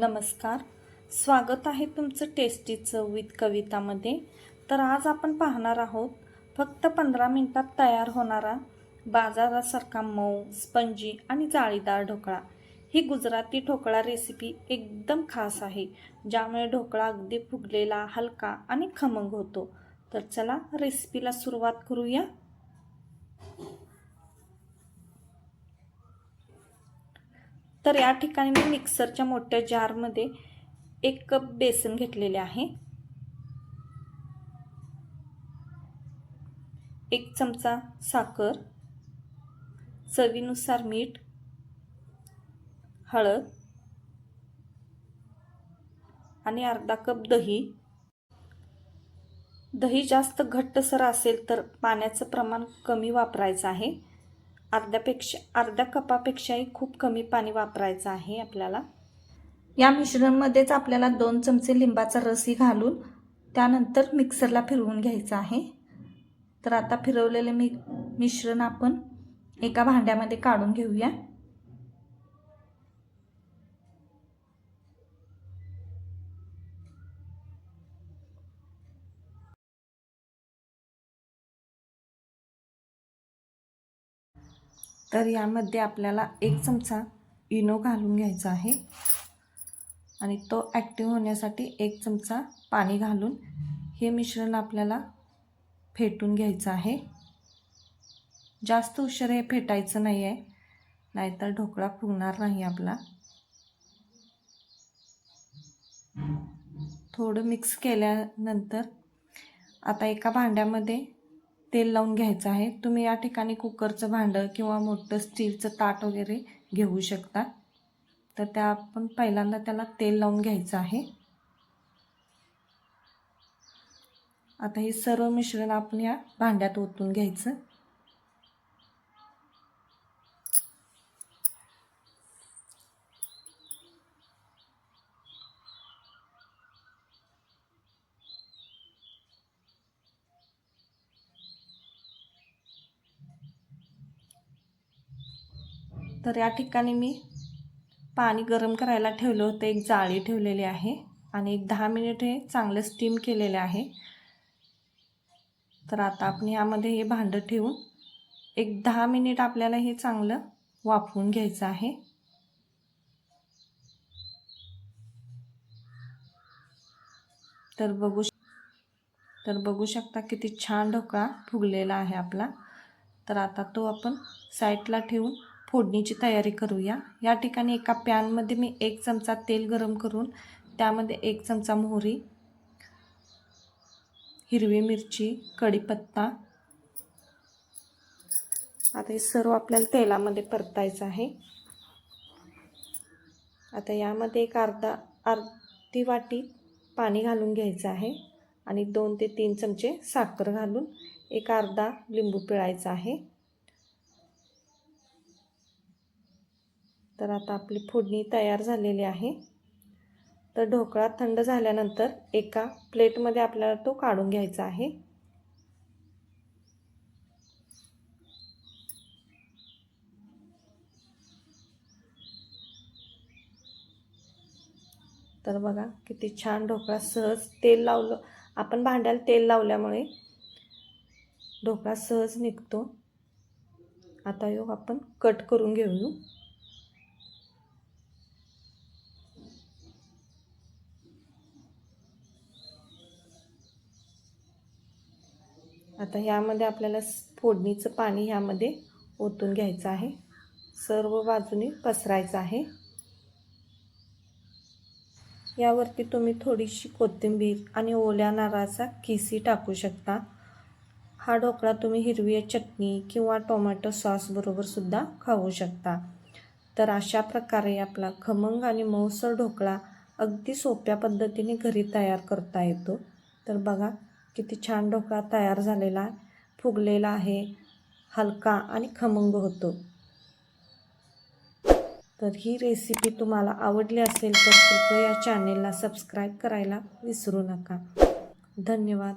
नमस्कार. स्वागत आहे तुमचं टेस्टी चव विथ कवितामध्ये. तर आज आपण पाहणार आहोत फक्त पंधरा मिनटात तयार होणारा बाजारासारखा मऊ स्पंजी आणि जाळीदार ढोकळा. ही गुजराती ढोकळा रेसिपी एकदम खास आहे ज्यामुळे ढोकळा अगदी फुगलेला हलका आणि खमंग होतो. तर चला रेसिपीला सुरुवात करूया. तर या ठिकाणी मी मिक्सरच्या मोठ्या जारमध्ये एक कप बेसन घेतलेले आहे. एक चमचा साखर चवीनुसार मीठ हळद आणि अर्धा कप दही. दही जास्त घट्टसर असेल तर पाण्याचं प्रमाण कमी वापरायचं आहे. अर्ध्यापेक्षा अर्ध्या कपापेक्षाही खूप कमी पाणी वापरायचं आहे आपल्याला. या मिश्रणमध्येच आपल्याला दोन चमचे लिंबाचा रसही घालून त्यानंतर मिक्सरला फिरवून घ्यायचं आहे. तर आता फिरवलेले मी मिश्रण आपण एका भांड्यामध्ये काढून घेऊया. तर यामध्ये आपल्याला एक चमचा इनो घालून घ्यायचा आहे. आणि तो ॲक्टिव्ह होण्यासाठी एक चमचा पाणी घालून हे मिश्रण आपल्याला फेटून घ्यायचं आहे. जास्त उशीर हे फेटायचं नाही आहे नाहीतर ढोकळा फुगणार नाही आपला. थोडं मिक्स केल्यानंतर आता एका भांड्यामध्ये तेल लावून घ्यायचं आहे. तुम्ही या ठिकाणी कुकरचं भांडं किंवा मोठं स्टीलचं ताट वगैरे घेऊ शकता. तर त्या आपण पहिल्यांदा त्याला तेल लावून घ्यायचं आहे. आता हे सर्व मिश्रण आपण या भांड्यात ओतून घ्यायचं. तर या ठिकाणी मी पाणी गरम करायला ठेवलं होतं. एक जाळी ठेवलेली आहे आणि एक दहा मिनिट हे चांगलं स्टीम केलेले आहे. तर आता आपण यामध्ये हे भांडं ठेवून एक दहा मिनिट आपल्याला हे चांगलं वाफवून घ्यायचं आहे. तर बघू तर बघू शकता किती छान ढोकळा फुगलेला आहे आपला. तर आता तो आपण साईडला ठेवून फोडणीची तयारी करूया. या ठिकाणी एका पॅनमध्ये मी एक चमचा तेल गरम करून त्यामध्ये एक चमचा मोहरी हिरवी मिरची कढीपत्ता. आता हे सर्व आपल्याला तेलामध्ये परतायचं आहे. आता यामध्ये एक अर्धा अर्धी वाटी पाणी घालून घ्यायचं आहे आणि दोन ते तीन चमचे साखर घालून एक अर्धा लिंबू पिळायचा आहे. तर आता आपली फोडणी तयार झालेली आहे. तर ढोकळा थंड झाल्यानंतर एका प्लेटमध्ये आपल्याला तो काढून घ्यायचा आहे. तर बघा किती छान ढोकळा सहज तेल लावलं. आपण भांड्याला तेल लावल्यामुळे ढोकळा सहज निघतो. आता येऊ आपण कट करून घेऊ आता ह्यामध्ये आपल्याला फोडणीचं पाणी ह्यामध्ये ओतून घ्यायचं आहे. सर्व बाजूने पसरायचं आहे. यावरती तुम्ही थोडीशी कोथिंबीर आणि ओल्या नारळाचा किसी टाकू शकता. हा ढोकळा तुम्ही हिरवी चटणी किंवा टोमॅटो सॉसबरोबरसुद्धा खाऊ शकता. तर अशा प्रकारे आपला खमंग आणि मऊसर ढोकळा अगदी सोप्या पद्धतीने घरी तयार करता येतो. तर बघा किती छान ढोकळा तयार झालेला फुगलेला आहे हलका आणि खमंग होतो. तर ही रेसिपी तुम्हाला आवडली असेल तर कृपया चॅनेलला सबस्क्राईब करायला विसरू नका. धन्यवाद.